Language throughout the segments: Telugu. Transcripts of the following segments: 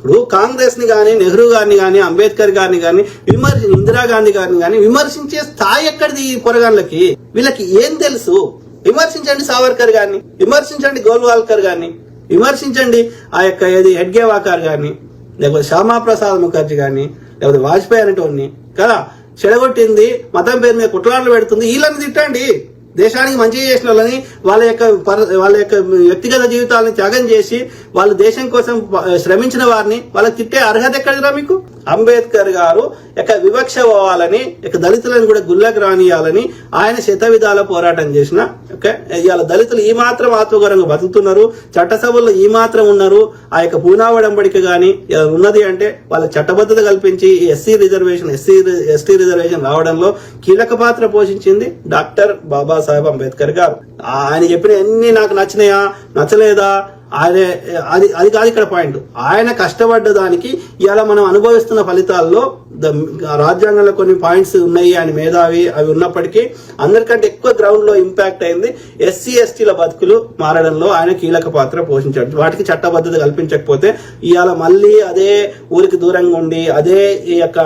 ఇప్పుడు కాంగ్రెస్ని కానీ నెహ్రూ గారిని కానీ అంబేద్కర్ గారిని కానీ విమర్శ ఇందిరాగాంధీ గారిని కానీ విమర్శించే స్థాయి ఎక్కడిది ఈ పొరగాళ్ళకి? వీళ్ళకి ఏం తెలుసు? విమర్శించండి సావర్కర్ గారిని విమర్శించండి గోల్వాల్కర్ గారిని విమర్శించండి ఆ యొక్క ఏది హెడ్గేవాకర్ గారిని లేకపోతే శ్యామాప్రసాద్ ముఖర్జీ గారిని లేకపోతే వాజ్పేయి అనేటోడిని కదా? చెడగొట్టింది మతం పేరు మీద కుట్రాళ్ళు పెడుతుంది వీళ్ళని తిట్టండి. దేశానికి మంచి చేసిన వాళ్ళని వాళ్ళ యొక్క పర- వాళ్ళ యొక్క వ్యక్తిగత జీవితాలను త్యాగం చేసి వాళ్ళు దేశం కోసం శ్రమించిన వారిని వాళ్ళకి తిట్టే అర్హత ఎక్కడిరా మీకు? అంబేద్కర్ గారు యొక్క వివక్ష పోవాలని యొక్క దళితులను కూడా గుళ్ళకు రానియాలని ఆయన శత విధాల పోరాటం చేసిన ఓకే? ఇవాళ దళితులు ఈ మాత్రం ఆత్మగౌరవంగా బతుకుతున్నారు. చట్టసభల్లో ఈ మాత్రం ఉన్నారు. ఆ యొక్క పూనావడంబడిక కానీ ఉన్నది అంటే వాళ్ళ చట్టబద్ధత కల్పించి SC reservation SC ST reservation రావడంలో కీలక పాత్ర పోషించింది డాక్టర్ బాబాసాహెబ్ అంబేద్కర్ గారు. ఆయన చెప్పిన ఎన్ని నాకు నచ్చినాయా? నచ్చలేదా? అదే అది అది కాదు ఇక్కడ పాయింట్. ఆయన కష్టపడ్డ దానికి ఇలా మనం అనుభవిస్తున్న ఫలితాల్లో ద- రాజ్యాంగంలో కొన్ని పాయింట్స్ ఉన్నాయి. ఆయన మేధావి అవి ఉన్నప్పటికీ అందరికంటే ఎక్కువ గ్రౌండ్లో ఇంపాక్ట్ అయింది ఎస్సీ ఎస్టీల బతుకులు మారడంలో ఆయన కీలక పాత్ర పోషించాడు. వాటికి చట్టబద్ధత కల్పించకపోతే ఇవాళ మళ్ళీ అదే ఊరికి దూరంగా ఉండి అదే ఈ యొక్క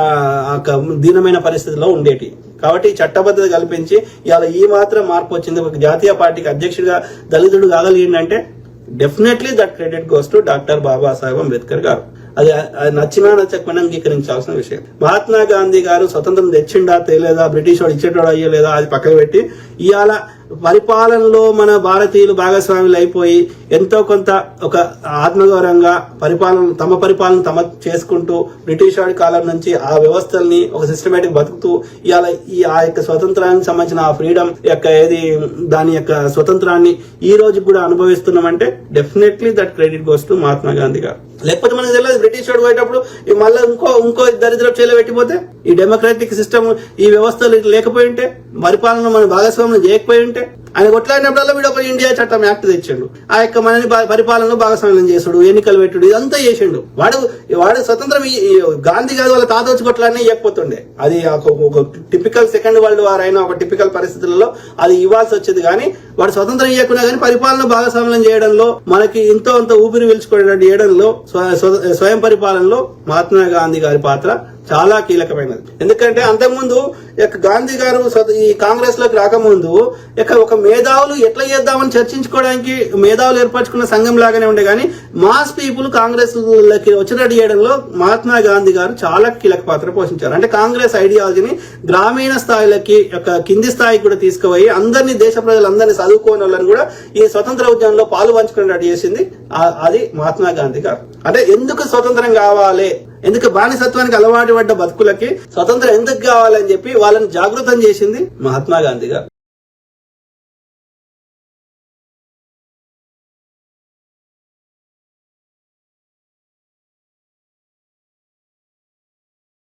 యొక్క దీనమైన పరిస్థితిలో ఉండేటి. కాబట్టి చట్టబద్ధత కల్పించి ఇవాళ ఈ మాత్రం మార్పు వచ్చింది. ఒక జాతీయ పార్టీకి అధ్యక్షుడిగా దళితుడు కాగలిగిందంటే definitely that credit goes to doctor Babasaheb Ambedkar గారు. అది అది నచ్చినా నచ్చకపోయినా అంగీకరించాల్సిన విషయం. మహాత్మా గాంధీ గారు స్వతంత్రం తెచ్చిండా తేలేదా బ్రిటిష్ వాడు ఇచ్చేటోడు అయ్యలేదా? అది పక్కన పెట్టి ఇవాళ పరిపాలనలో మన భారతీయులు భాగస్వాములు అయిపోయి ఎంతో కొంత ఒక ఆత్మగౌరవంగా పరిపాలన తమ పరిపాలన తమ చేసుకుంటూ బ్రిటిష్ వాడి కాలం నుంచి ఆ వ్యవస్థల్ని ఒక సిస్టమేటిక్ బతుకుతూ ఇవాళ ఈ ఆ యొక్క స్వతంత్రానికి సంబంధించిన ఆ ఫ్రీడమ్ యొక్క ఏది దాని యొక్క స్వతంత్రాన్ని ఈ రోజు కూడా అనుభవిస్తున్నామంటే definitely that credit goes to Mahatma Gandhi గారు. లేకపోతే మనకు తెలియదు బ్రిటిష్ వాడు పోయేటప్పుడు మళ్ళీ ఇంకో ఇంకో దరిద్ర చేలో పెట్టిపోతే ఈ డెమోక్రాటిక్ సిస్టమ్ ఈ వ్యవస్థలు లేకపోయి ఉంటే పరిపాలన మన భాగస్వామ్యం చేయకపోయి ఉంటే ఆయన కొట్లాడినప్పుడల్లా వీడు ఒక ఇండియా చట్టం యాక్ట్ తెచ్చిండు. ఆ యొక్క మనని పరిపాలనలో భాగస్వామ్యం చేసుడు ఎన్నికలు పెట్టుడు ఇదంతా చేసిండు. వాడు వాడు స్వతంత్రం గాంధీ గారు వాళ్ళ తాత వచ్చి కొట్లాడినా ఇవ్వకపోతుండే అది ఒక- టిపికల్ సెకండ్ వరల్డ్ వార్ అయిన ఒక టిపికల్ పరిస్థితులలో అది ఇవ్వాల్సి వచ్చేది. కానీ వాడు స్వతంత్రం ఇవ్వకున్నా కానీ పరిపాలన భాగస్వామ్యం చేయడంలో మనకి ఎంతో అంత ఊపిరి పీల్చుకోవడం చేయడంలో స్వయం పరిపాలనలో మహాత్మా గాంధీ గారి పాత్ర చాలా కీలకమైనది. ఎందుకంటే అంతకుముందు ఇక యొక్క గాంధీ గారు ఈ కాంగ్రెస్లోకి రాకముందు ఇక ఒక మేధావులు ఎట్లా చేద్దామని చర్చించుకోవడానికి మేధావులు ఏర్పరచుకున్న సంఘం లాగానే ఉండే. కానీ మాస్ పీపుల్ కాంగ్రెస్లోకి వచ్చినట్టు చేయడంలో మహాత్మా గాంధీ గారు చాలా కీలక పాత్ర పోషించారు. అంటే కాంగ్రెస్ ఐడియాలజీని గ్రామీణ స్థాయిలకి యొక్క కింది స్థాయికి కూడా తీసుకుపోయి అందరినీ దేశ ప్రజలందరినీ చదువుకోని వాళ్ళని కూడా ఈ స్వతంత్ర ఉద్యమంలో పాలు పంచుకునేటట్టు చేసింది అది మహాత్మా గాంధీ గారు. అంటే ఎందుకు స్వతంత్రం కావాలి? ఎందుకు బానిసత్వానికి అలవాటు పడ్డ బతుకులకి స్వతంత్రం ఎందుకు కావాలని చెప్పి వాళ్ళని జాగృతం చేసింది మహాత్మా గాంధీగా.